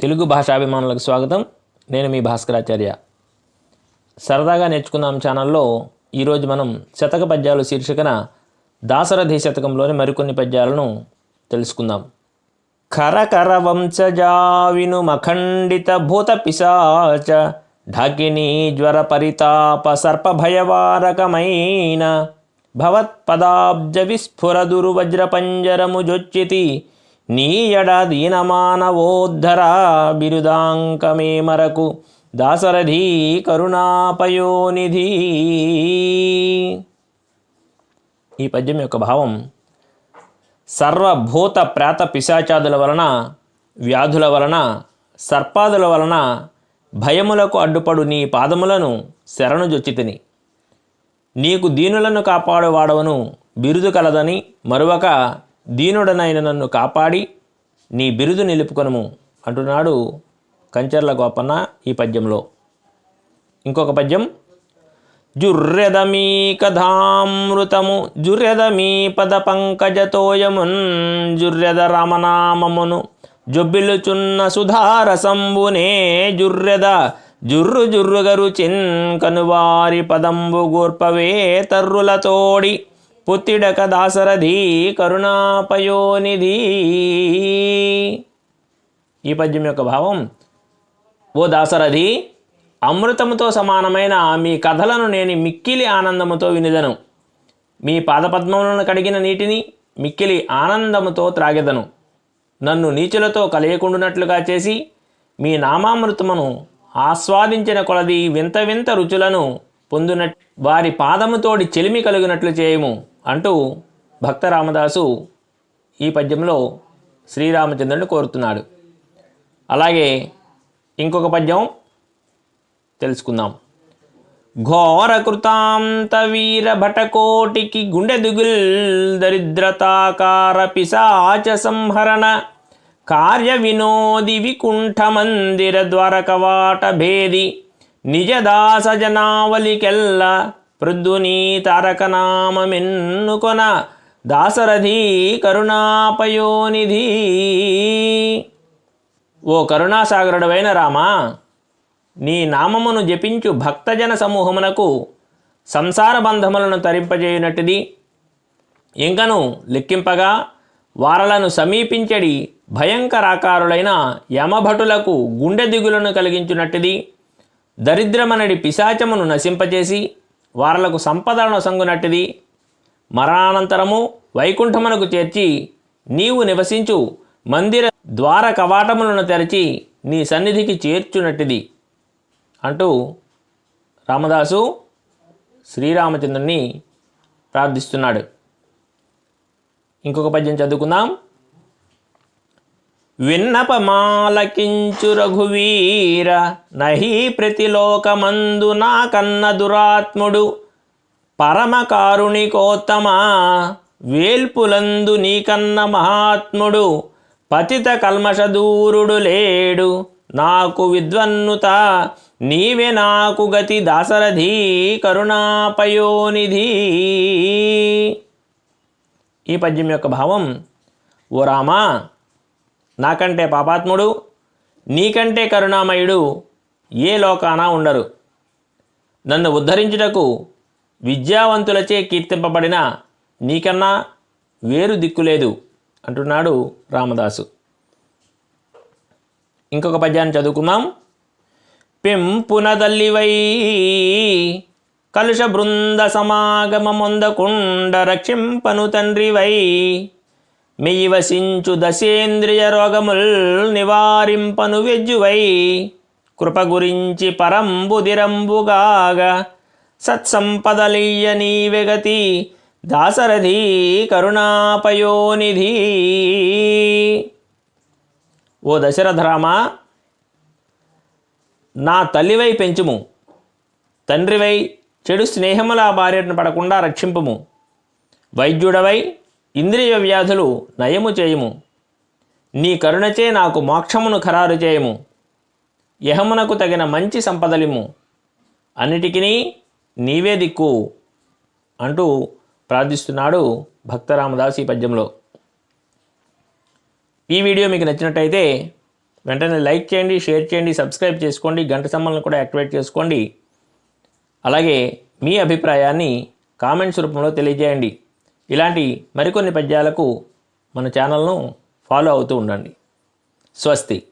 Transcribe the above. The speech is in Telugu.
తెలుగు భాషాభిమానులకు స్వాగతం. నేను మీ భాస్కరాచార్య. సరదాగా నేర్చుకుందాం ఛానల్లో ఈరోజు మనం శతక పద్యాలు శీర్షికన దాసరథి శతకంలోని మరికొన్ని పద్యాలను తెలుసుకుందాం. కరకర వంశజావిను మఖండిత భూత పిశాచ ఢాకిని జ్వర పరితాప సర్ప భయవారకమైన భవత్పదాబ్జ విస్ఫుర దుర్వజ్రపంజరము జొచ్చితి నీయడ దీనమానవోద్ధర బిరుదాంకమే మరకు దాసరథి కరుణాపయోనిధి. ఈ పద్యం యొక్క భావం సర్వభూత ప్రాత పిశాచాదుల వలన వ్యాధుల వలన సర్పాదుల వలన భయములకు అడ్డుపడు నీ పాదములను శరణు జొచ్చితిని నీకు దీనులను కాపాడువాడవను బిరుదు కలదని మరొక దీనుడనైన నన్ను కాపాడి నీ బిరుదు నిలుపుకొనము అంటున్నాడు కంచర్ల గోపన్న ఈ పద్యంలో. ఇంకొక పద్యం. జుర్రెదమీ కథామృతము జుర్రెదమీ పద పంకజతోయమున్ జుర్రెద రామనామమును జొబ్బిలుచున్న సుధారసంబునే జుర్రెద జుర్రు జుర్రుగరు కనువారి పదంబు గూర్పవే తర్రులతోడి పొత్తిడక దాసరథి కరుణాపయోనిధి. ఈ పద్యం యొక్క భావం ఓ దాసరథి అమృతముతో సమానమైన మీ కథలను నేను మిక్కిలి ఆనందముతో వినిదను. మీ పాదపద్మములను కడిగిన నీటిని మిక్కిలి ఆనందముతో త్రాగెదను. నన్ను నీచులతో కలయకుండునట్లుగా చేసి మీ నామామృతమును ఆస్వాదించిన కొలది వింత వింత రుచులను పొందున వారి పాదముతోడి చెలిమి కలిగినట్లు చేయము. అంటూ భక్త రామదాసు ఈ పద్యంలో శ్రీరామచంద్రుని కోరుతున్నాడు. అలాగే ఇంకొక పద్యం తెలుసుకుందాం. ఘోర కృతాంత వీర భటకోటికి గుండె దిగుల్ దరిద్రతాకార పిశాచ సంహరణ కార్య వినోది వికుంఠ మందిర ద్వారకవాట భేది నిజ దాస జనావలికెల్ల పృథుని తారక నామమెన్నుకొన దాసరథి కరుణాపయోనిధి. ఓ కరుణాసాగరుడవైన రామా నీ నామమును జపించు భక్తజన సమూహమునకు సంసార బంధములను తరింపజేయునట్టుది ఇంకను లెక్కింపగా వారలను సమీపించడి భయంకరాకారులైన యమభటులకు గుండె దిగులను కలిగించునట్టిది దరిద్రమనడి పిశాచమును నశింపచేసి వారలకు సంపదలను సంగునట్టిది. మరణానంతరము వైకుంఠమునకు చేర్చి నీవు నివసించు మందిర ద్వార కవాటములను తెరచి నీ సన్నిధికి చేర్చునట్టిది. అంటూ రామదాసు శ్రీరామచంద్రుని ప్రార్థిస్తున్నాడు. ఇంకొక పద్యం చదువుకుందాం. విన్నపమాలకించు రఘువీర నహి ప్రతిలోకమందు నా కన్న దురాత్ముడు. పరమకారుణికోత్తమ వేల్పులందు నీకన్న మహాత్ముడు. పతిత కల్మషదూరుడు లేడు నాకు విద్వన్నుత. నీవే నాకు గతి దాసరథి కరుణాపయోనిధి. ఈ పద్యం యొక్క భావం ఓ రామా నాకంటే పాపాత్ముడు నీకంటే కరుణామయుడు ఏ లోకాన ఉండరు. నన్ను ఉద్ధరించుటకు విద్యావంతులచే కీర్తింపబడిన నీకన్నా వేరు దిక్కులేదు అంటున్నాడు రామదాసు. ఇంకొక పద్యాన్ని చదువుకుందాం. పెంపునదల్లివై కలుష బృంద సమాగమమొందకుండ రక్షింపను తండ్రివై మెయ్యి దశేంద్రియ రోగముల్ నివారింపను వెజ్జువై. కృప గురించి పరంబుదిరంబుగాగా సత్సంపదలియ్య నీవెగతి దాసరథి కరుణాపయోనిధి. ఓ దశరథరామ నా తల్లివై పెంచుము. తండ్రివై చెడు స్నేహముల బారిన పడకుండా రక్షింపుము. వైద్యుడవై ఇంద్రియ వ్యాధులు నయము చేయుము. నీ కరుణచే నాకు మోక్షమును ఖరారు చేయము. యహమునకు తగిన మంచి సంపదలిము. అన్నిటికీ నీవే దిక్కు అంటూ ప్రార్థిస్తున్నాడు భక్తరామదాస్ ఈ పద్యంలో. ఈ వీడియో మీకు నచ్చినట్టయితే వెంటనే లైక్ చేయండి షేర్ చేయండి సబ్స్క్రైబ్ చేసుకోండి గంట సంబంధం కూడా యాక్టివేట్ చేసుకోండి. అలాగే మీ అభిప్రాయాన్ని కామెంట్స్ రూపంలో తెలియజేయండి. ఇలాంటి మరికొన్ని పద్యాలకు మన ఛానల్ను ఫాలో అవుతూ ఉండండి. స్వస్తి.